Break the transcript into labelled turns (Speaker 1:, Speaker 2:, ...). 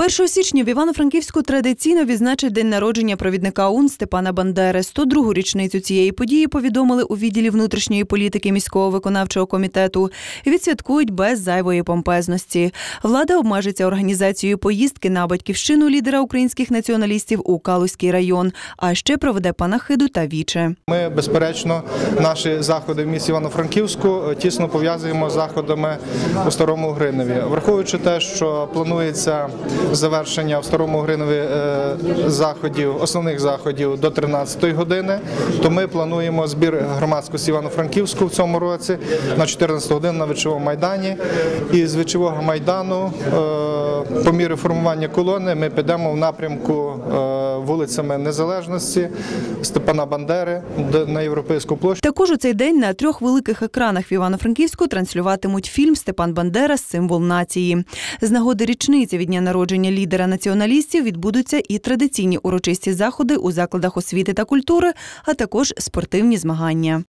Speaker 1: 1 січня в Івано-Франківську традиційно відзначить день народження провідника ОУН Степана Бандери. 102-гу річницю цієї події повідомили у відділі внутрішньої політики міського виконавчого комітету. Відсвяткують без зайвої помпезності. Влада обмежиться організацією поїздки на батьківщину лідера українських націоналістів у Калузький район, а ще проведе панахиду та віче.
Speaker 2: Ми, безперечно, наші заходи в місті Івано-Франківську е, тісно пов'язуємо з заходами у Старому Гринові. Враховуючи те, що планується завершення в Старому Гринові е, заходів, основних заходів до 13-ї години, то ми плануємо збір громадськості Івано-Франківську в цьому році на 14 годину на Вечовому майдані. І з Вечового майдану е, по мірі формування колони ми підемо в напрямку е, вулицями Незалежності Степана Бандери на європейську площу.
Speaker 1: Також у цей день на трьох великих екранах в Івано-Франківську транслюватимуть фільм Степан Бандера Символ нації. З нагоди річниці від дня народження лідера націоналістів відбудуться і традиційні урочисті заходи у закладах освіти та культури, а також спортивні змагання.